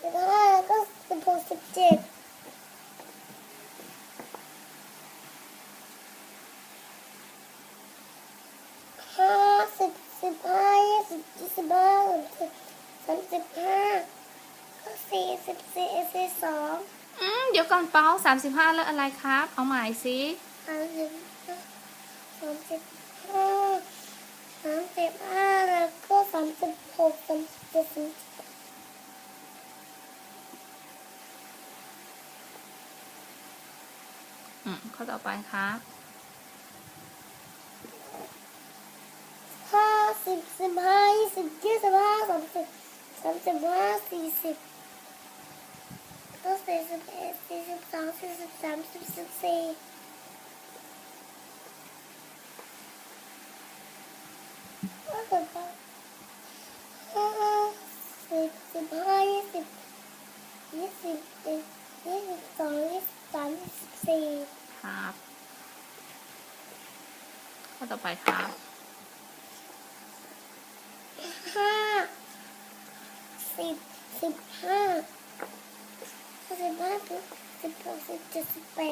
แล้วก็ห้าก็สิบหกสิบเจ็ดห้าสิบสิบห้ายี่สิบยี่สิบห้าสิบสามสิบห้าก็สี่สิบสี่สี่สองอืมเดี๋ยวก่อนเป้าสามสิบห้าแล้วอะไรครับ เอาหม่สิสามสิบสามสิบห้า อืมข้อต่อไปครับห้าสิบสิบห้ายี่สิบยี่สิบห้าสามสิบสามสิบห้าสี่สิบก็สี่สิบเอ็ดสี่สิบสองสี่สิบสามสี่สิบสี่ก็สิบห้าสิบสิบห้ายี่สิบยี่สิบเอ็ดยี่สิบสองยี่สิบ สามยี่สิบสี่ครับข้อต่อไปครับห้าสิบสิบห้าสิบห้าสิบหกสิบเจ็ดสิบแปด